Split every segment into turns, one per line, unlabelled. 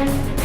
Thank you.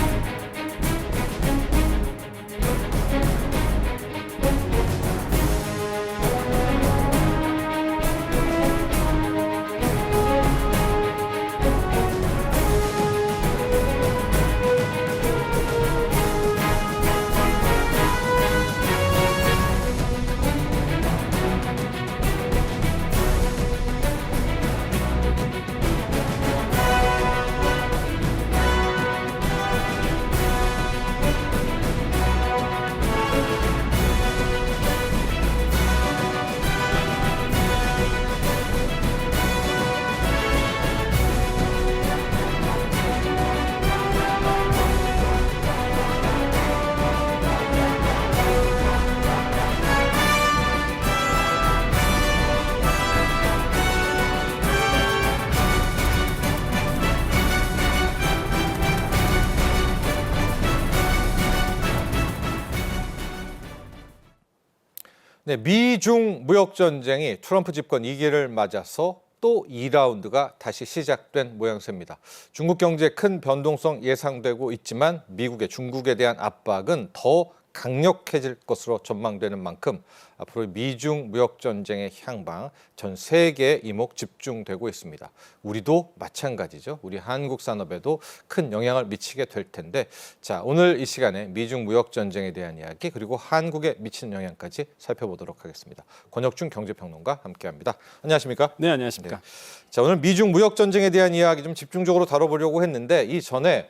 네, 미중 무역 전쟁이 트럼프 집권 2기를 맞아서 또 2라운드가 다시 시작된 모양새입니다. 중국 경제 큰 변동성 예상되고 있지만 미국의 중국에 대한 압박은 더 강력해질 것으로 전망되는 만큼 앞으로 미중 무역 전쟁의 향방 전 세계에 이목 집중되고 있습니다. 우리도 마찬가지죠. 우리 한국 산업에도 큰 영향을 미치게 될 텐데 자, 오늘 이 시간에 미중 무역 전쟁에 대한 이야기 그리고 한국에 미치는 영향까지 살펴보도록 하겠습니다. 권혁준 경제평론가 함께합니다. 안녕하십니까?
네, 안녕하십니까.
자, 오늘 미중 무역 전쟁에 대한 이야기 좀 집중적으로 다뤄보려고 했는데 이 전에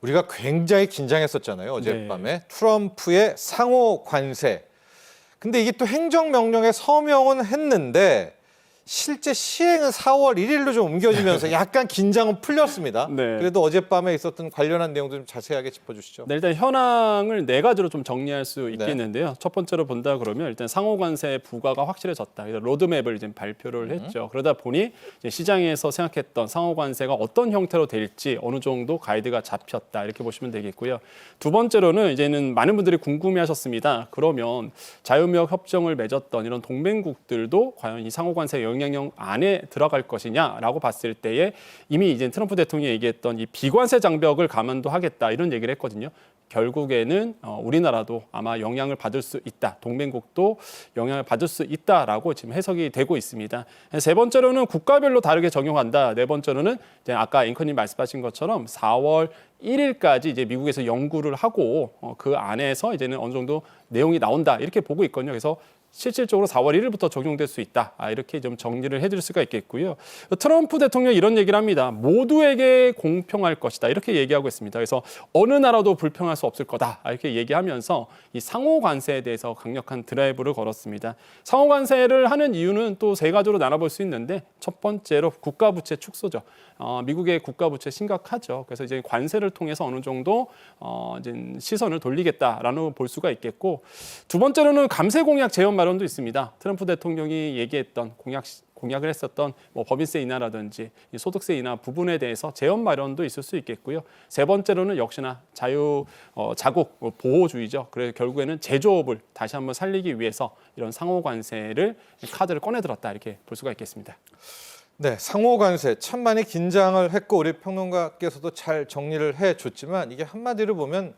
우리가 굉장히 긴장했었잖아요. 어젯밤에 트럼프의 상호 관세. 근데 이게 또 행정명령에 서명은 했는데 실제 시행은 4월 1일로 좀 옮겨지면서 약간 긴장은 풀렸습니다.
네.
그래도 어젯밤에 있었던 관련한 내용도 좀 자세하게 짚어주시죠.
네, 일단 현황을 네 가지로 좀 정리할 수 있겠는데요. 첫 번째로 본다 그러면 일단 상호관세 부과가 확실해졌다. 그래서 로드맵을 이제 발표를 했죠. 그러다 보니 시장에서 생각했던 상호관세가 어떤 형태로 될지 어느 정도 가이드가 잡혔다 이렇게 보시면 되겠고요. 두 번째로는 이제는 많은 분들이 궁금해하셨습니다. 그러면 자유무역 협정을 맺었던 이런 동맹국들도 과연 이 상호관세 영향 력 안에 들어갈 것이냐라고 봤을 때에 이미 이제 트럼프 대통령이 얘기했던 이 비관세 장벽을 감안도 하겠다 이런 얘기를 했거든요. 결국에는 어, 우리나라도 아마 영향을 받을 수 있다. 동맹국도 영향을 받을 수 있다라고 지금 해석이 되고 있습니다. 세 번째로는 국가별로 다르게 적용한다. 네 번째로는 아까 앵커님 말씀하신 것처럼 4월 1일까지 이제 미국에서 연구를 하고 어, 그 안에서 이제는 어느 정도 내용이 나온다 이렇게 보고 있거든요. 그래서 실질적으로 4월 1일부터 적용될 수 있다. 아, 이렇게 좀 정리를 해드릴 수가 있겠고요. 트럼프 대통령 이런 얘기를 합니다. 모두에게 공평할 것이다. 이렇게 얘기하고 있습니다. 그래서 어느 나라도 불평할 수 없을 거다. 아, 이렇게 얘기하면서 이 상호 관세에 대해서 강력한 드라이브를 걸었습니다. 상호 관세를 하는 이유는 또 세 가지로 나눠볼 수 있는데 첫 번째로 국가 부채 축소죠. 어, 미국의 국가 부채 심각하죠. 그래서 이제 관세를 통해서 어느 정도 어, 이제 시선을 돌리겠다라는 볼 수가 있겠고 두 번째로는 감세 공약 재현 마련도 있습니다. 트럼프 대통령이 얘기했던 공약 공약을 했었던 뭐 법인세 인하라든지 이 소득세 인하 부분에 대해서 재원 마련도 있을 수 있겠고요. 세 번째로는 역시나 자유 어, 자국 뭐 보호주의죠. 그래서 결국에는 제조업을 다시 한번 살리기 위해서 이런 상호 관세를 카드를 꺼내 들었다 이렇게 볼 수가 있겠습니다.
네, 상호 관세 참 많이 긴장을 했고 우리 평론가께서도 잘 정리를 해 줬지만 이게 한마디로 보면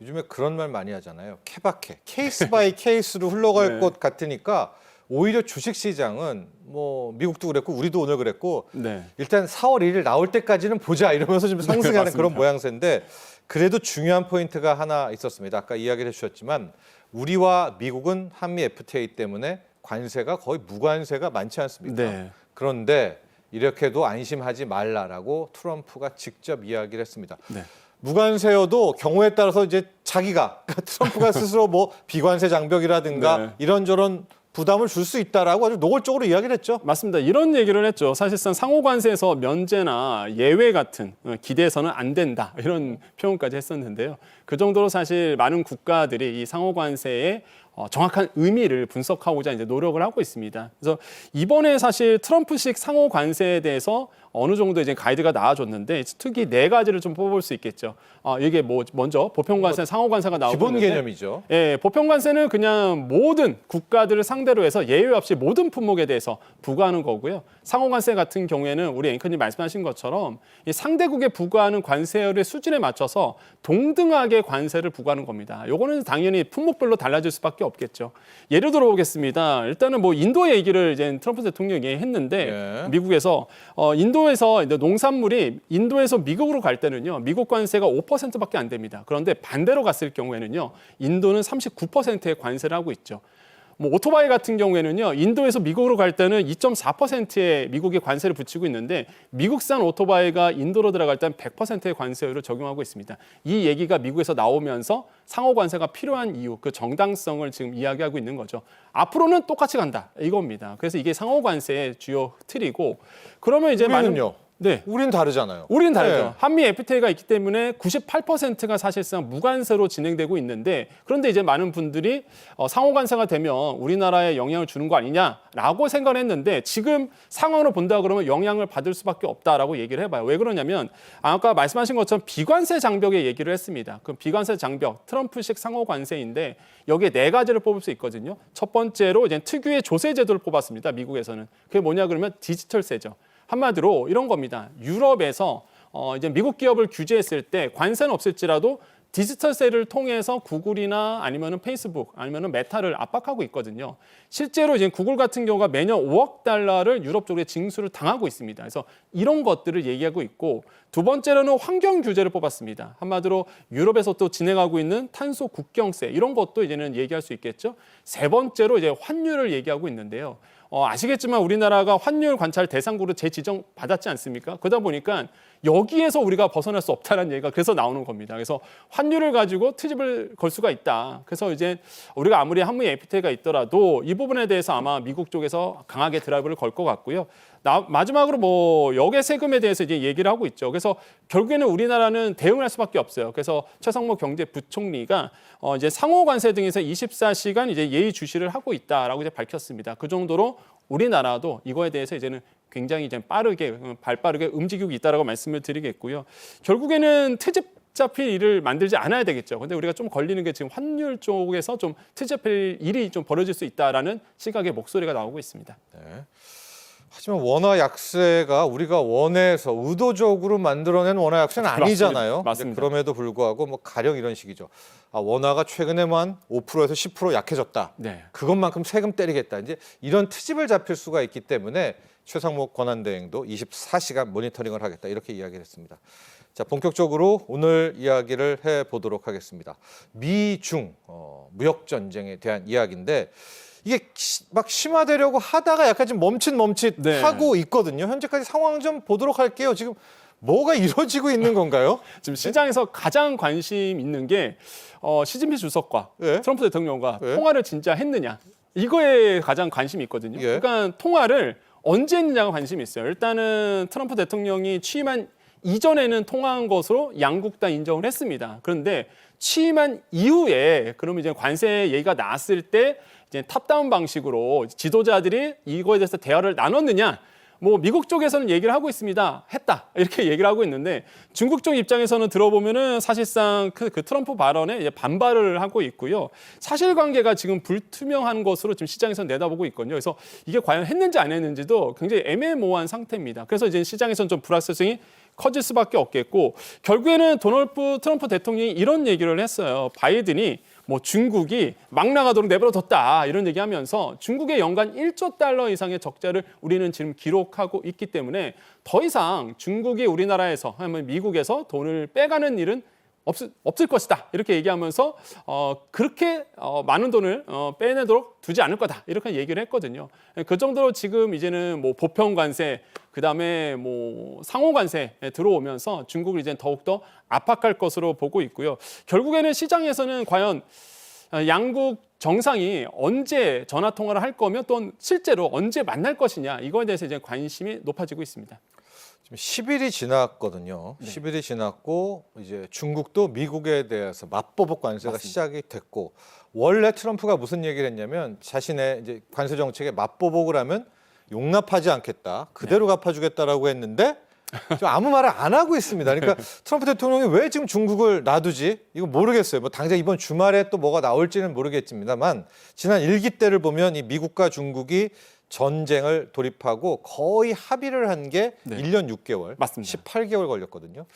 요즘에 그런 말 많이 하잖아요. 케바케 케이스 바이 케이스로 흘러갈
네.
것 같으니까 오히려 주식 시장은 뭐 미국도 그랬고 우리도 오늘 그랬고
네.
일단 4월 1일 나올 때까지는 보자 이러면서 좀 상승하는
맞습니다.
그런 모양새인데 그래도 중요한 포인트가 하나 있었습니다. 아까 이야기를 해주셨지만 우리와 미국은 한미 FTA 때문에 관세가 거의 무관세가 많지 않습니까?
네.
그런데 이렇게도 안심하지 말라라고 트럼프가 직접 이야기를 했습니다.
네.
무관세여도 경우에 따라서 이제 자기가 그러니까 트럼프가 스스로 뭐 비관세 장벽이라든가
네.
이런저런 부담을 줄 수 있다라고 아주 노골적으로 이야기를 했죠.
맞습니다. 이런 얘기를 했죠. 사실상 상호관세에서 면제나 예외 같은 어, 기대해서는 안 된다 이런 표현까지 했었는데요. 그 정도로 사실 많은 국가들이 이 상호관세의 어, 정확한 의미를 분석하고자 이제 노력을 하고 있습니다. 그래서 이번에 사실 트럼프식 상호 관세에 대해서 어느 정도 이제 가이드가 나와줬는데 특히 네 가지를 좀 뽑을 수 있겠죠. 어, 이게 뭐 먼저 보편 관세, 상호 관세가 나오고
기본
있는데
개념이죠.
예, 보편 관세는 그냥 모든 국가들을 상대로 해서 예외 없이 모든 품목에 대해서 부과하는 거고요. 상호관세 같은 경우에는 우리 앵커님 말씀하신 것처럼 이 상대국에 부과하는 관세율의 수준에 맞춰서 동등하게 관세를 부과하는 겁니다. 요거는 당연히 품목별로 달라질 수밖에 없겠죠. 예를 들어 보겠습니다. 일단은 뭐 인도 얘기를 이제 트럼프 대통령이 했는데
예.
미국에서 어, 인도 에서 이제 농산물이 인도에서 미국으로 갈 때는요, 미국 관세가 5%밖에 안 됩니다. 그런데 반대로 갔을 경우에는요, 인도는 39%의 관세를 하고 있죠. 뭐 오토바이 같은 경우에는요, 인도에서 미국으로 갈 때는 2.4%의 미국의 관세를 붙이고 있는데 미국산 오토바이가 인도로 들어갈 때는 100%의 관세율을 적용하고 있습니다. 이 얘기가 미국에서 나오면서 상호 관세가 필요한 이유, 그 정당성을 지금 이야기하고 있는 거죠. 앞으로는 똑같이 간다 이겁니다. 그래서 이게 상호 관세의 주요 틀이고 그러면 이제 많은
우리는요?
네.
우린 다르잖아요.
우리는 다르죠.
네.
한미 FTA가 있기 때문에 98%가 사실상 무관세로 진행되고 있는데 그런데 이제 많은 분들이 어, 상호관세가 되면 우리나라에 영향을 주는 거 아니냐라고 생각을 했는데 지금 상황으로 본다 그러면 영향을 받을 수밖에 없다라고 얘기를 해봐요. 왜 그러냐면 아까 말씀하신 것처럼 비관세 장벽의 얘기를 했습니다. 그 비관세 장벽 트럼프식 상호관세인데 여기에 네 가지를 뽑을 수 있거든요. 첫 번째로 이제 특유의 조세 제도를 뽑았습니다. 미국에서는 그게 뭐냐 그러면 디지털 세죠. 한마디로 이런 겁니다. 유럽에서 어 이제 미국 기업을 규제했을 때 관세는 없을지라도 디지털세를 통해서 구글이나 아니면은 페이스북 아니면은 메타를 압박하고 있거든요. 실제로 이제 구글 같은 경우가 매년 5억 달러를 유럽 쪽에 징수를 당하고 있습니다. 그래서 이런 것들을 얘기하고 있고 두 번째로는 환경 규제를 뽑았습니다. 한마디로 유럽에서 또 진행하고 있는 탄소 국경세 이런 것도 이제는 얘기할 수 있겠죠. 세 번째로 이제 환율을 얘기하고 있는데요. 어, 아시겠지만 우리나라가 환율 관찰 대상국으로 재지정 받았지 않습니까? 그러다 보니까 여기에서 우리가 벗어날 수 없다는 얘기가 그래서 나오는 겁니다. 그래서 환율을 가지고 트집을 걸 수가 있다. 그래서 이제 우리가 아무리 한미 FTA가 있더라도 이 부분에 대해서 아마 미국 쪽에서 강하게 드라이브를 걸 것 같고요. 나, 마지막으로 뭐 역의 세금에 대해서 이제 얘기를 하고 있죠. 그래서 결국에는 우리나라는 대응할 수밖에 없어요. 그래서 최상목 경제부총리가 어 이제 상호 관세 등에서 24시간 이제 예의 주시를 하고 있다라고 이제 밝혔습니다. 그 정도로 우리나라도 이거에 대해서 이제는 굉장히 이제 빠르게 음, 발 빠르게 움직이고 있다라고 말씀을 드리겠고요. 결국에는 트집 잡힐 일을 만들지 않아야 되겠죠. 근데 우리가 좀 걸리는 게 지금 환율 쪽에서 좀 트집 잡힐 일이 좀 벌어질 수 있다라는 시각의 목소리가 나오고 있습니다.
네. 하지만 원화 약세가 우리가 원해서 의도적으로 만들어낸 원화 약세는 아니잖아요.
맞습니다.
그럼에도 불구하고 뭐 가령 이런 식이죠. 아, 원화가 최근에만 5%에서 10% 약해졌다.
네.
그것만큼 세금 때리겠다. 이제 이런 트집을 잡힐 수가 있기 때문에 최상목 권한대행도 24시간 모니터링을 하겠다. 이렇게 이야기를 했습니다. 자, 본격적으로 오늘 이야기를 해 보도록 하겠습니다. 미중 어, 무역 전쟁에 대한 이야기인데 이게 시- 막 심화되려고 하다가 약간 좀 멈칫 멈칫
네.
하고 있거든요. 현재까지 상황 좀 보도록 할게요. 지금 뭐가 이루어지고 있는 건가요?
지금 시장에서 가장 관심 있는 게 어, 시진핑 주석과
예.
트럼프 대통령과
예.
통화를 진짜 했느냐 이거에 가장 관심이 있거든요.
예.
그러니까 통화를 언제 했느냐가 관심이 있어요. 일단은 트럼프 대통령이 취임한 이전에는 통화한 것으로 양국 다 인정을 했습니다. 그런데 취임한 이후에 그러면 이제 관세 얘기가 나왔을 때 이제 탑다운 방식으로 지도자들이 이거에 대해서 대화를 나눴느냐 뭐 미국 쪽에서는 얘기를 하고 있습니다. 했다 이렇게 얘기를 하고 있는데 중국 쪽 입장에서는 들어보면은 사실상 그, 그 트럼프 발언에 반발을 하고 있고요. 사실관계가 지금 불투명한 것으로 지금 시장에서 내다보고 있거든요. 그래서 이게 과연 했는지 안 했는지도 굉장히 애매모호한 상태입니다. 그래서 이제 시장에서는 좀 불확실성이 커질 수밖에 없겠고 결국에는 도널드 트럼프 대통령이 이런 얘기를 했어요. 바이든이 뭐 중국이 막 나가도록 내버려뒀다 이런 얘기하면서 중국의 연간 1조 달러 이상의 적자를 우리는 지금 기록하고 있기 때문에 더 이상 중국이 우리나라에서 아니면 미국에서 돈을 빼가는 일은 없을, 없을 것이다 이렇게 얘기하면서 어, 그렇게 어, 많은 돈을 어, 빼내도록 두지 않을 거다 이렇게 얘기를 했거든요. 그 정도로 지금 이제는 뭐 보편 관세 그 다음에 뭐 상호 관세에 들어오면서 중국을 이제 더욱 더 압박할 것으로 보고 있고요. 결국에는 시장에서는 과연 어, 양국 정상이 언제 전화 통화를 할 거며 또 실제로 언제 만날 것이냐 이거에 대해서 이제 관심이 높아지고 있습니다.
지금 10일이 지났거든요. 10일이 지났고 이제 중국도 미국에 대해서 맞보복 관세가
맞습니다.
시작이 됐고 원래 트럼프가 무슨 얘기를 했냐면 자신의 이제 관세 정책에 맞보복을 하면 용납하지 않겠다. 그대로 갚아주겠다라고 했는데 좀 아무 말을 안 하고 있습니다. 그러니까 트럼프 대통령이 왜 지금 중국을 놔두지? 이거 모르겠어요. 뭐 당장 이번 주말에 또 뭐가 나올지는 모르겠습니다만 지난 일기 때를 보면 이 미국과 중국이 전쟁을 돌입하고 거의 합의를 한게
네.
1년 6개월,
맞습니다.
18개월 걸렸거든요.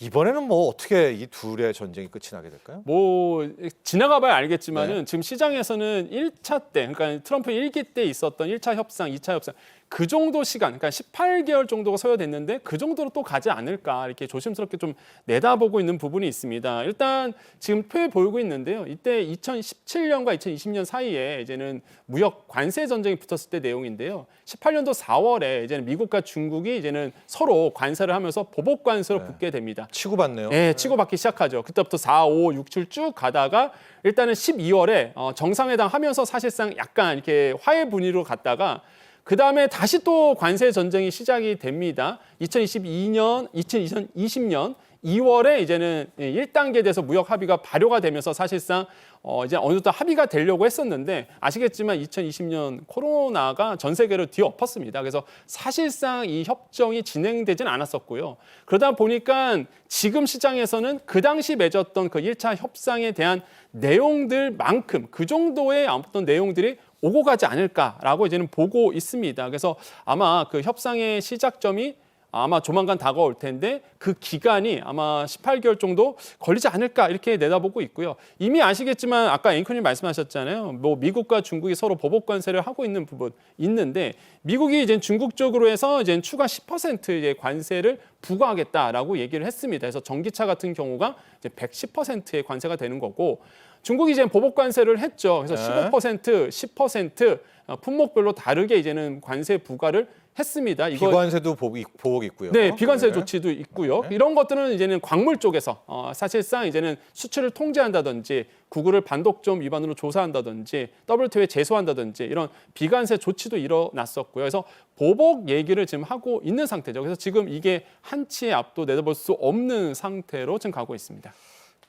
이번에는 뭐 어떻게 이 둘의 전쟁이 끝이 나게 될까요?
뭐 지나가 봐야 알겠지만은
네.
지금 시장에서는 1차 때, 그러니까 트럼프 1기 때 있었던 1차 협상, 2차 협상 그 정도 시간, 그러니까 18개월 정도가 소요됐는데 그 정도로 또 가지 않을까 이렇게 조심스럽게 좀 내다보고 있는 부분이 있습니다. 일단 지금 표에 보이고 있는데요. 이때 2017년과 2020년 사이에 이제는 무역 관세 전쟁이 붙었을 때 내용인데요. 18년도 4월에 이제는 미국과 중국이 이제는 서로 관세를 하면서 보복 관세로 붙게 됩니다.
치고받네요.
예, 치고받기 시작하죠. 그때부터 4, 5, 6, 7 쭉 가다가 일단은 12월에 어, 정상회담 하면서 사실상 약간 이렇게 화해 분위기로 갔다가 그 다음에 다시 또 관세 전쟁이 시작이 됩니다. 2022년, 2020년 2월에 이제는 1단계에 대해서 무역 합의가 발효가 되면서 사실상 어 이제 어느 정도 합의가 되려고 했었는데 아시겠지만 2020년 코로나가 전 세계를 뒤엎었습니다. 그래서 사실상 이 협정이 진행되진 않았었고요. 그러다 보니까 지금 시장에서는 그 당시 맺었던 그 1차 협상에 대한 내용들만큼 그 정도의 어떤 내용들이 오고 가지 않을까라고 이제는 보고 있습니다. 그래서 아마 그 협상의 시작점이 아마 조만간 다가올 텐데 그 기간이 아마 18개월 정도 걸리지 않을까 이렇게 내다보고 있고요. 이미 아시겠지만 아까 앵커님 말씀하셨잖아요. 뭐 미국과 중국이 서로 보복 관세를 하고 있는 부분 있는데 미국이 이제 중국 쪽으로 해서 이제 추가 10% 이제 관세를 부과하겠다라고 얘기를 했습니다. 그래서 전기차 같은 경우가 이제 110%의 관세가 되는 거고 중국이 이제 보복 관세를 했죠. 그래서
네.
15%, 10% 어, 품목별로 다르게 이제는 관세 부과를 했습니다. 이거
비관세도 보복, 있- 보복 있고요.
네, 비관세
네.
조치도 있고요. 이런 것들은 이제는 광물 쪽에서 어, 사실상 이제는 수출을 통제한다든지 구글을 반독점 위반으로 조사한다든지 WTO에 제소한다든지 이런 비관세 조치도 일어났었고요. 그래서 보복 얘기를 지금 하고 있는 상태죠. 그래서 지금 이게 한치의 앞도 내다볼 수 없는 상태로 지금 가고 있습니다.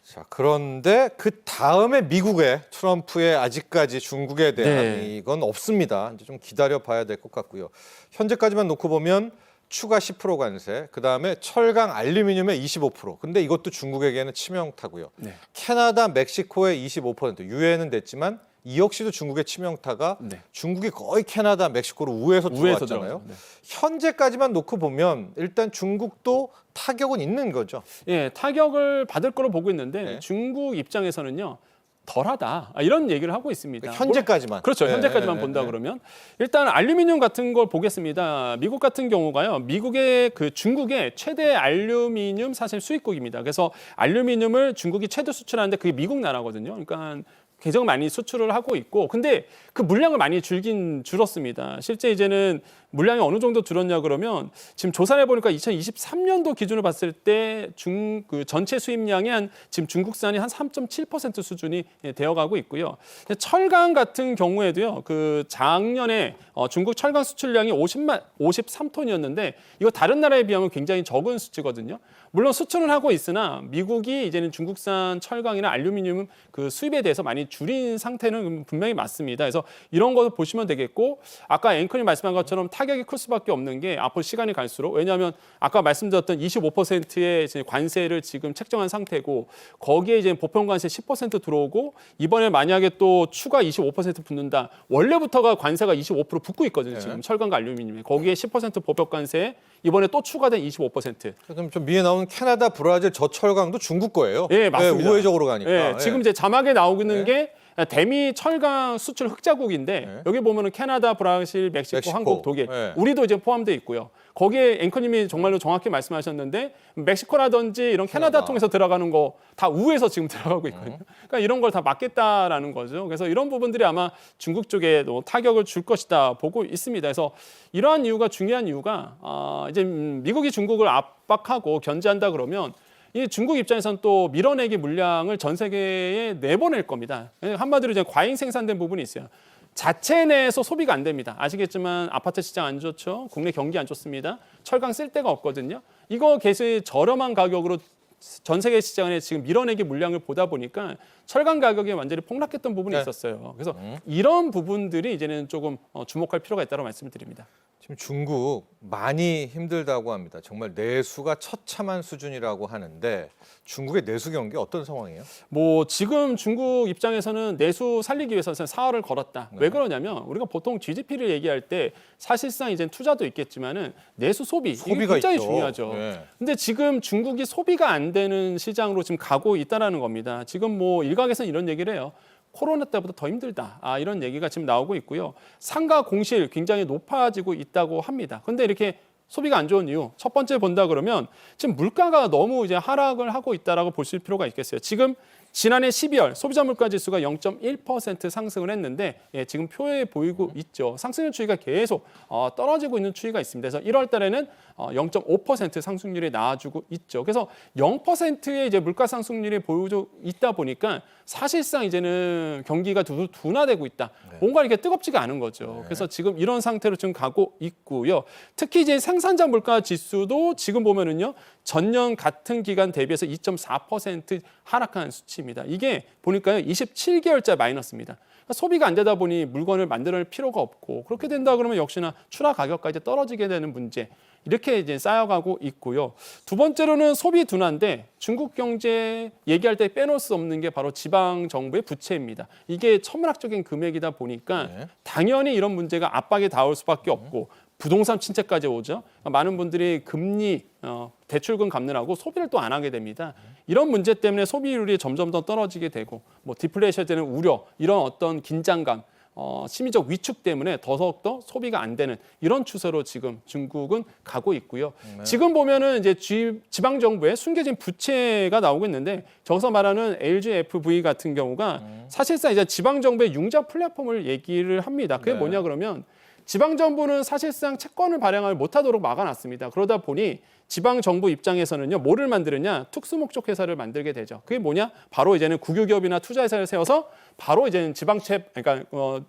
자, 그런데 그 다음에 미국의 트럼프의 아직까지 중국에 대한
네.
이건 없습니다. 이제 좀 기다려 봐야 될 것 같고요. 현재까지만 놓고 보면 추가 10% 관세, 그 다음에 철강, 알루미늄의 25%. 근데 이것도 중국에게는 치명타고요.
네.
캐나다, 멕시코의 25%. 유예는 됐지만 이 역시도 중국의 치명타가
네.
중국이 거의 캐나다, 멕시코로 우회해서
우회해서
들어왔잖아요.
들어가죠. 네.
현재까지만 놓고 보면 일단 중국도 타격은 있는 거죠.
예, 타격을 받을 거로 보고 있는데
네.
중국 입장에서는요. 덜하다 아, 이런 얘기를 하고 있습니다.
현재까지만.
그렇죠.
네,
현재까지만
네,
본다
네.
그러면 일단 알루미늄 같은 걸 보겠습니다. 미국 같은 경우가요. 미국의 그 중국의 최대 알루미늄 사실 수입국입니다. 그래서 알루미늄을 중국이 최대 수출하는데 그게 미국 나라거든요. 그러니까 굉장히 많이 수출을 하고 있고 근데 그 물량을 많이 줄긴 줄었습니다. 실제 이제는 물량이 어느 정도 줄었냐 그러면 지금 조사를 해보니까 2023년도 기준으로 봤을 때 중 그 전체 수입량이 한 지금 중국산이 한 3.7% 수준이 예, 되어가고 있고요. 철강 같은 경우에도요. 그 작년에 어, 중국 철강 수출량이 50만 53톤이었는데 이거 다른 나라에 비하면 굉장히 적은 수치거든요. 물론 수출을 하고 있으나 미국이 이제는 중국산 철강이나 알루미늄 그 수입에 대해서 많이 줄인 상태는 분명히 맞습니다. 그래서 이런 거 보시면 되겠고 아까 앵커님 말씀한 것처럼 타격이 클 수밖에 없는 게 앞으로 시간이 갈수록 왜냐하면 아까 말씀드렸던 25%의 이제 관세를 지금 책정한 상태고 거기에 이제 보편 관세 10% 들어오고 이번에 만약에 또 추가 25% 붙는다 원래부터가 관세가 25% 붙고 있거든요
네.
지금 철강과 알루미늄에 거기에 10% 보편 관세 이번에 또 추가된 25%
그럼 좀 위에 나오는 캐나다, 브라질, 저철강도 중국 거예요.
예, 맞습니다.
우회적으로 가니까.
예, 지금 이제 자막에 나오고 있는
네.
게 대미 철강 수출 흑자국인데
네.
여기 보면은 캐나다, 브라질, 멕시코,
멕시코.
한국, 독일
네.
우리도 이제 포함되어 있고요. 거기에 앵커님이 정말로 정확히 말씀하셨는데 멕시코라든지 이런 캐나다
캐나다.
통해서 들어가는 거 다 우에서 지금 들어가고 있거든요. 그러니까 이런 걸 다 막겠다라는 거죠. 그래서 이런 부분들이 아마 중국 쪽에 또 타격을 줄 것이다 보고 있습니다. 그래서 이러한 이유가 중요한 이유가 아, 이제 음, 미국이 중국을 압박하고 견제한다 그러면 이 중국 입장에서는 또 밀어내기 물량을 전 세계에 내보낼 겁니다. 한마디로 이제 과잉 생산된 부분이 있어요. 자체 내에서 소비가 안 됩니다. 아시겠지만 아파트 시장 안 좋죠. 국내 경기 안 좋습니다. 철강 쓸 데가 없거든요. 이거 계속 저렴한 가격으로 전 세계 시장에 지금 밀어내기 물량을 보다 보니까 철강 가격이 완전히 폭락했던 부분이
네.
있었어요. 그래서 이런 부분들이 이제는 조금 어, 주목할 필요가 있다고 말씀을 드립니다.
지금 중국 많이 힘들다고 합니다. 정말 내수가 처참한 수준이라고 하는데 중국의 내수 경기 어떤 상황이에요?
뭐 지금 중국 입장에서는 내수 살리기 위해서 사활을 걸었다.
네.
왜 그러냐면 우리가 보통 GDP를 얘기할 때 사실상 이제 투자도 있겠지만은 내수 소비
소비가
굉장히
있죠.
중요하죠.
네.
근데 지금 중국이 소비가 안 되는 시장으로 지금 가고 있다라는 겁니다. 지금 뭐 일각에서는 이런 얘기를 해요. 코로나 때보다 더 힘들다. 아, 이런 얘기가 지금 나오고 있고요. 상가 공실 굉장히 높아지고 있다고 합니다. 근데 이렇게 소비가 안 좋은 이유 첫 번째 본다 그러면 지금 물가가 너무 이제 하락을 하고 있다라고 보실 필요가 있겠어요. 지금 지난해 12월 소비자 물가 지수가 0.1% 상승을 했는데 예, 지금 표에 보이고 있죠. 상승률 추이가 계속 어, 떨어지고 있는 추이가 있습니다. 그래서 1월 달에는 어, 0.5% 상승률이 나와주고 있죠. 그래서 0%의 이제 물가 상승률이 보여주고 있다 보니까 사실상 이제는 경기가 두, 둔화되고 있다. 뭔가 이게 뜨겁지가 않은 거죠. 그래서 지금 이런 상태로 지금 가고 있고요. 특히 이제 생산자 물가 지수도 지금 보면은요. 전년 같은 기간 대비해서 2.4% 하락한 수치입니다. 이게 보니까요. 27개월째 마이너스입니다. 그러니까 소비가 안 되다 보니 물건을 만들 필요가 없고 그렇게 된다 그러면 역시나 출하 가격까지 떨어지게 되는 문제 이렇게 이제 쌓여가고 있고요. 두 번째로는 소비 둔화인데 중국 경제 얘기할 때 빼놓을 수 없는 게 바로 지방 정부의 부채입니다. 이게 천문학적인 금액이다 보니까
네.
당연히 이런 문제가 압박이 닿을 수밖에 없고 부동산 침체까지 오죠. 많은 분들이 금리 어, 대출금 갚느라고 소비를 또 안 하게 됩니다. 이런 문제 때문에 소비율이 점점 더 떨어지게 되고 뭐 디플레이션 되는 우려 이런 어떤 긴장감 어, 심리적 위축 때문에 더더욱더 소비가 안 되는 이런 추세로 지금 중국은 가고 있고요. 지금 보면은 이제 지, 지방 정부의 숨겨진 부채가 나오고 있는데 저기서 말하는 LGFV 같은 경우가 사실상 이제 지방 정부의 융자 플랫폼을 얘기를 합니다. 그게
네.
뭐냐 그러면 지방 정부는 사실상 채권을 발행을 못하도록 막아놨습니다. 그러다 보니 지방 정부 입장에서는요 뭐를 만드느냐 특수 목적 회사를 만들게 되죠. 그게 뭐냐 바로 이제는 국유기업이나 투자회사를 세워서 바로 이제는 지방채 그러니까 어,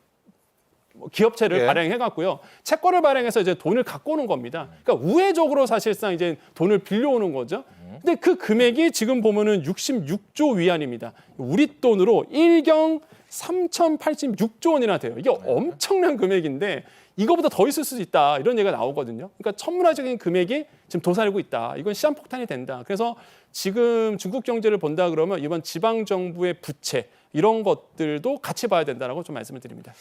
뭐 기업체를
예.
발행해 갖고요 채권을 발행해서 이제 돈을 갖고 오는 겁니다. 그러니까 우회적으로 사실상 이제 돈을 빌려오는 거죠. 근데 그 금액이 지금 보면은 66조 위안입니다. 우리 돈으로 1경 3,086조 원이나 돼요. 이게 엄청난 금액인데 이거보다 더 있을 수 있다 이런 얘기가 나오거든요. 그러니까 천문학적인 금액이 지금 도사리고 있다. 이건 시한폭탄이 된다. 그래서 지금 중국 경제를 본다 그러면 이번 지방 정부의 부채 이런 것들도 같이 봐야 된다라고 좀 말씀을 드립니다.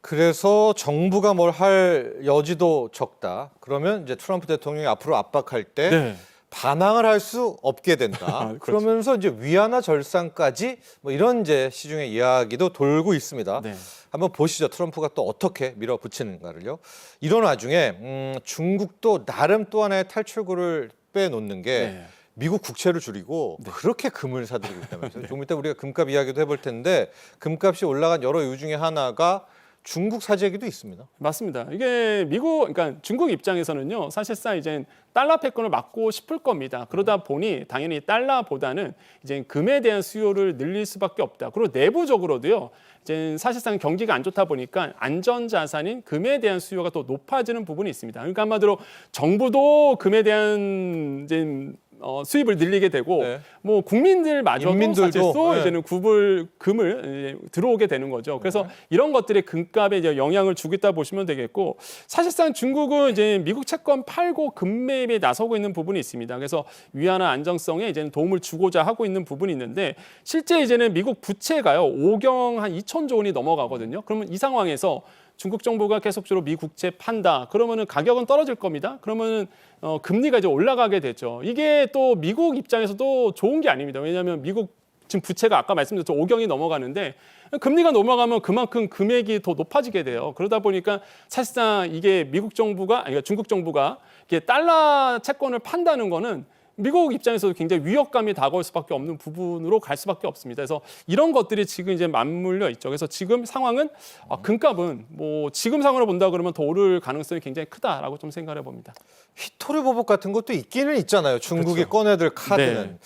그래서 정부가 뭘 할 여지도 적다. 그러면 이제 트럼프 대통령이 앞으로 압박할 때 반항을 할 수 없게 된다.
그렇죠.
그러면서 이제 위안화 절상까지 뭐 이런 이제 시중의 이야기도 돌고 있습니다.
네.
한번 보시죠. 트럼프가 또 어떻게 밀어붙이는가를요. 이런 와중에 음, 중국도 나름 또 하나의 탈출구를 빼놓는 게
네.
미국 국채를 줄이고 그렇게 금을 사들이고 있다면서요. 조금 이따 우리가 금값 이야기도 해볼 텐데 금값이 올라간 여러 이유 중에 하나가 중국 사재기도 있습니다.
맞습니다. 이게 미국, 그러니까 중국 입장에서는요, 사실상 이제 달러 패권을 막고 싶을 겁니다. 그러다 보니 당연히 달러보다는 이제 금에 대한 수요를 늘릴 수밖에 없다. 그리고 내부적으로도요, 이제 사실상 경기가 안 좋다 보니까 안전 자산인 금에 대한 수요가 또 높아지는 부분이 있습니다. 그러니까 한마디로 정부도 금에 대한 이제 어, 수입을 늘리게 되고
네.
뭐 국민들마저도
인민들도,
사실
네.
이제는 구불 금을 이제 들어오게 되는 거죠. 그래서 이런 것들이 금값에 이제 영향을 주고 있다 보시면 되겠고 사실상 중국은 이제 미국 채권 팔고 금매입에 나서고 있는 부분이 있습니다. 그래서 위안화 안정성에 이제는 도움을 주고자 하고 있는 부분이 있는데 실제 이제는 미국 부채가요 5경 한 2천조 원이 넘어가거든요. 그러면 이 상황에서 중국 정부가 계속적으로 미 국채 판다. 그러면은 가격은 떨어질 겁니다. 그러면은 어, 금리가 이제 올라가게 되죠. 이게 또 미국 입장에서도 좋은 게 아닙니다. 왜냐하면 미국 지금 부채가 아까 말씀드렸죠 5경이 넘어가는데 금리가 넘어가면 그만큼 금액이 더 높아지게 돼요. 그러다 보니까 사실상 이게 미국 정부가 아니 그러니까 중국 정부가 이게 달러 채권을 판다는 거는 미국 입장에서도 굉장히 위협감이 다가올 수밖에 없는 부분으로 갈 수밖에 없습니다. 그래서 이런 것들이 지금 이제 맞물려 있죠. 그래서 지금 상황은 아, 금값은 뭐 지금 상황으로 본다 그러면 더 오를 가능성이 굉장히 크다라고 좀 생각해 봅니다.
히토리 보복 같은 것도 있기는 있잖아요. 중국이
그렇죠.
꺼내들 카드는.
네.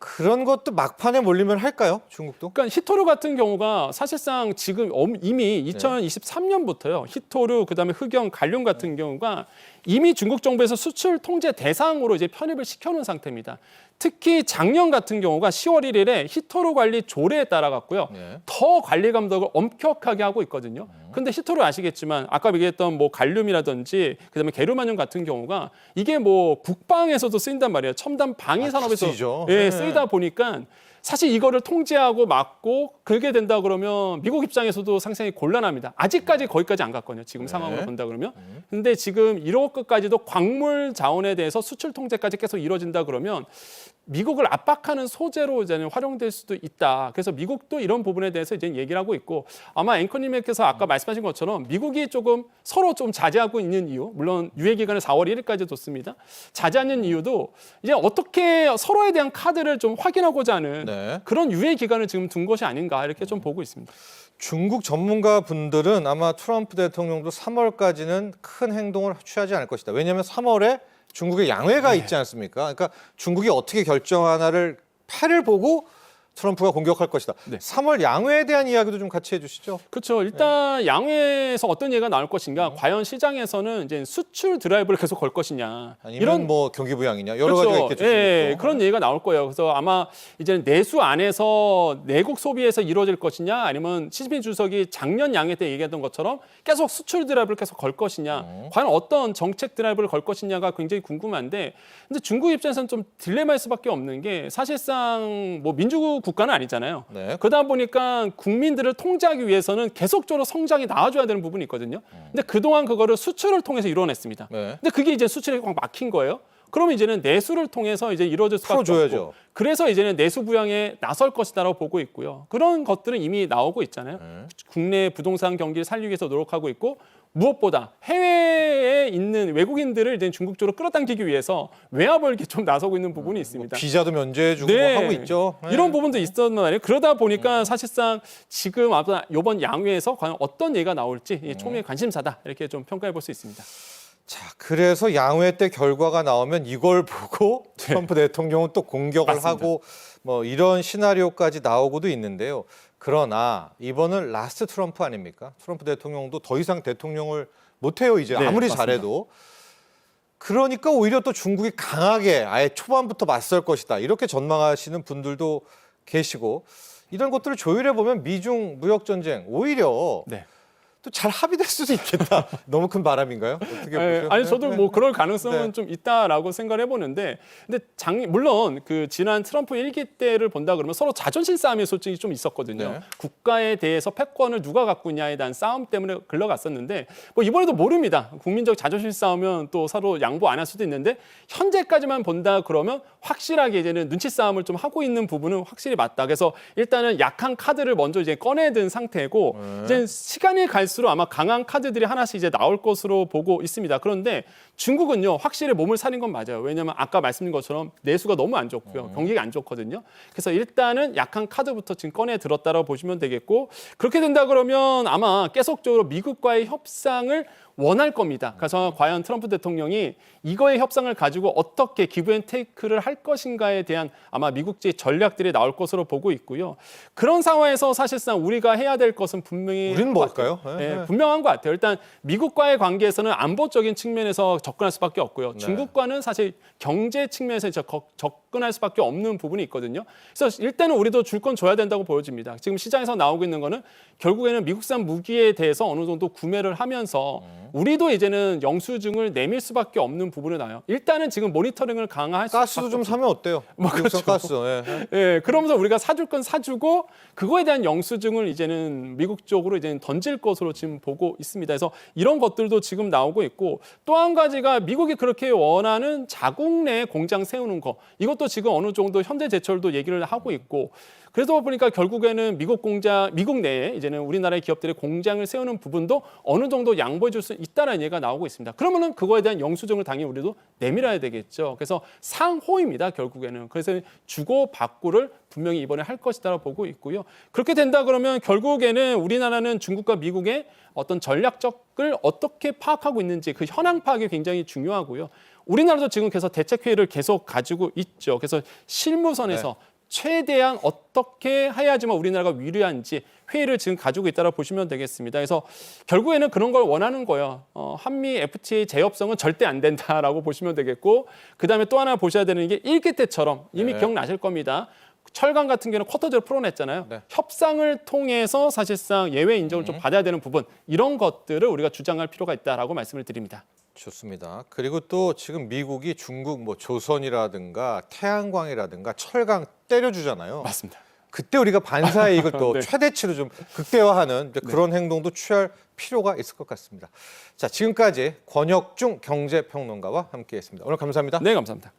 그런 것도 막판에 몰리면 할까요? 중국도?
그러니까 히토류 같은 경우가 사실상 지금 엄- 이미 2023년부터요. 히토류 그다음에 흑연, 갈륨 같은 경우가 이미 중국 정부에서 수출 통제 대상으로 이제 편입을 시켜 놓은 상태입니다. 특히 작년 같은 경우가 10월 1일에 히토르 관리 조례에 따라 갔고요.
네.
더 관리 감독을 엄격하게 하고 있거든요. 근데 히토르 아시겠지만 아까 얘기했던 뭐 갈륨이라든지 그다음에 게르마늄 같은 경우가 이게 뭐 국방에서도 쓰인단 말이에요. 첨단 방위
아,
산업에서
쓰이죠.
예,
네.
쓰이다 보니까 사실 이거를 통제하고 막고 그게 된다 그러면 미국 입장에서도 상당히 곤란합니다. 아직까지 거기까지 안 갔거든요. 지금 상황으로 본다 그러면. 근데 지금 이런 것까지도 광물 자원에 대해서 수출 통제까지 계속 이루어진다 그러면 미국을 압박하는 소재로 이제 활용될 수도 있다. 그래서 미국도 이런 부분에 대해서 이제 얘기를 하고 있고 아마 앵커님께서 아까 말씀하신 것처럼 미국이 조금 서로 좀 자제하고 있는 이유, 물론 유예 기간을 4월 1일까지 뒀습니다. 자제하는 이유도 이제 어떻게 서로에 대한 카드를 좀 확인하고자 하는
네.
그런 유예 기간을 지금 둔 것이 아닌가 이렇게 좀 보고 있습니다.
중국 전문가 분들은 아마 트럼프 대통령도 3월까지는 큰 행동을 취하지 않을 것이다. 왜냐하면 3월에 중국의 양회가 있지 않습니까? 그러니까 중국이 어떻게 결정하나를 패를 보고 트럼프가 공격할 것이다.
네.
3월 양회에 대한 이야기도 좀 같이 해주시죠.
그렇죠. 일단 양회에서 어떤 얘기가 나올 것인가, 과연 시장에서는 이제 수출 드라이브를 계속 걸 것이냐 이런
뭐 경기 부양이냐 여러 가지가 있겠죠.
예. 그런 얘기가 나올 거예요. 그래서 아마 이제 내수 안에서 내국 소비에서 이루어질 것이냐, 아니면 시진핑 주석이 작년 양회 때 얘기했던 것처럼 계속 수출 드라이브를 계속 걸 것이냐,
음.
과연 어떤 정책 드라이브를 걸 것이냐가 굉장히 궁금한데, 근데 중국 입장에서는 좀 딜레마일 수밖에 없는 게 사실상 뭐 민주국 국가는 아니잖아요.
네.
그러다 보니까 국민들을 통제하기 위해서는 계속적으로 성장이 나와줘야 되는 부분이 있거든요. 근데 그동안 그거를 수출을 통해서 이뤄냈습니다.
네.
근데 그게 이제 수출이 확 막힌 거예요. 그러면 이제는 내수를 통해서 이제 이루어질 수밖에. 없고 그래서 이제는 내수 부양에 나설 것이다라고 보고 있고요. 그런 것들은 이미 나오고 있잖아요.
네.
국내 부동산 경기를 살리기 위해서 노력하고 있고 무엇보다 해외에 있는 외국인들을 이제 중국 쪽으로 끌어당기기 위해서 외화벌 이렇게 좀 나서고 있는 부분이 있습니다.
비자도 면제해주고 뭐 하고 있죠. 네.
네. 이런 부분도 있었단 말이에요. 그러다 보니까 사실상 지금 앞서 이번 양회에서 과연 어떤 얘기가 나올지 이 총리의 관심사다 이렇게 좀 평가해 볼 수 있습니다.
자, 그래서 양회 때 결과가 나오면 이걸 보고 트럼프 대통령은 또 공격을
네. 맞습니다.
하고 뭐 이런 시나리오까지 나오고도 있는데요. 그러나 이번은 라스트 트럼프 아닙니까? 트럼프 대통령도 더 이상 대통령을 못 해요 이제
네,
아무리
맞습니다.
잘해도. 그러니까 오히려 또 중국이 강하게 아예 초반부터 맞설 것이다 이렇게 전망하시는 분들도 계시고 이런 것들을 조율해 보면 미중 무역 전쟁 오히려
네.
또 잘 합의될 수도 있겠다. 너무 큰 바람인가요? 어떻게
예,
보세요?
아니
네,
저도
네.
뭐 그럴 가능성은
네.
좀 있다라고 생각을 해보는데 근데 장 물론 그 지난 트럼프 일기 때를 본다 그러면 서로 자존심 싸움이 솔직히 좀 있었거든요.
네.
국가에 대해서 패권을 누가 갖고 있냐에 대한 싸움 때문에 흘러갔었는데 뭐 이번에도 모릅니다. 국민적 자존심 싸우면 또 서로 양보 안 할 수도 있는데 현재까지만 본다 그러면 확실하게 이제는 눈치 싸움을 좀 하고 있는 부분은 확실히 맞다. 그래서 일단은 약한 카드를 먼저 이제 꺼내든 상태고
네.
이제 시간이 갈 수록 아마 강한 카드들이 하나씩 이제 나올 것으로 보고 있습니다. 그런데 중국은요 확실히 몸을 사린 건 맞아요. 왜냐하면 아까 말씀드린 것처럼 내수가 너무 안 좋고요, 경기가 안 좋거든요. 그래서 일단은 약한 카드부터 지금 꺼내 들었다라고 보시면 되겠고 그렇게 된다 그러면 아마 계속적으로 미국과의 협상을 원할 겁니다. 그래서 과연 트럼프 대통령이 이거의 협상을 가지고 어떻게 기브앤테이크를 할 것인가에 대한 아마 미국제 전략들이 나올 것으로 보고 있고요. 그런 상황에서 사실상 우리가 해야 될 것은 분명히
우리는?
예,
네, 네.
분명한 것 같아요. 일단 미국과의 관계에서는 안보적인 측면에서 접근할 수밖에 없고요.
네.
중국과는 사실 경제 측면에서 이제 거- 접근할 수밖에 없는 부분이 있거든요. 그래서 일단은 우리도 줄 건 줘야 된다고 보여집니다. 지금 시장에서 나오고 있는 거는 결국에는 미국산 무기에 대해서 어느 정도 구매를 하면서
음.
우리도 이제는 영수증을 내밀 수밖에 없는 부분이 나요. 일단은 지금 모니터링을 강화할
가스도
수밖에
좀. 사면 어때요?
뭐 그렇죠.
가스. 예, 예.
예, 그러면서 우리가 사줄 건 사주고 그거에 대한 영수증을 이제는 미국 쪽으로 이제는 던질 것으로 지금 보고 있습니다. 그래서 이런 것들도 지금 나오고 있고 또 한 가지가 미국이 그렇게 원하는 자국 내 공장 세우는 거 이것도 지금 어느 정도 현대제철도 얘기를 하고 있고 그래서 보니까 결국에는 미국 공장, 미국 내에 이제는 우리나라의 기업들의 공장을 세우는 부분도 어느 정도 양보해 줄 수 있다라는 얘기가 나오고 있습니다. 그러면은 그거에 대한 영수증을 당연히 우리도 내밀어야 되겠죠. 그래서 상호입니다, 결국에는. 그래서 주고 받고를 분명히 이번에 할 것이다라고 보고 있고요. 그렇게 된다 그러면 결국에는 우리나라는 중국과 미국의 어떤 전략적을 어떻게 파악하고 있는지 그 현황 파악이 굉장히 중요하고요. 우리나라도 지금 그래서 대책 회의를 계속 가지고 있죠. 그래서 실무선에서 최대한 어떻게 해야지만 우리나라가 유리한지 회의를 지금 가지고 있다고 보시면 되겠습니다. 그래서 결국에는 그런 걸 원하는 거예요. 어, 한미 FTA 재협성은 절대 안 된다라고 보시면 되겠고 그다음에 또 하나 보셔야 되는 게 일기 때처럼 이미
네.
기억나실 겁니다. 철강 같은 경우는 쿼터제로 풀어냈잖아요.
네.
협상을 통해서 사실상 예외 인정을 좀 받아야 되는 부분 이런 것들을 우리가 주장할 필요가 있다라고 말씀을 드립니다.
좋습니다. 그리고 또 지금 미국이 중국 뭐 조선이라든가 태양광이라든가 철강 때려주잖아요.
맞습니다.
그때 우리가 반사의 이익을 또
네.
최대치로 좀 극대화하는 이제 그런 행동도 취할 필요가 있을 것 같습니다. 자, 지금까지 권혁중 경제평론가와 함께했습니다. 오늘 감사합니다.
네, 감사합니다.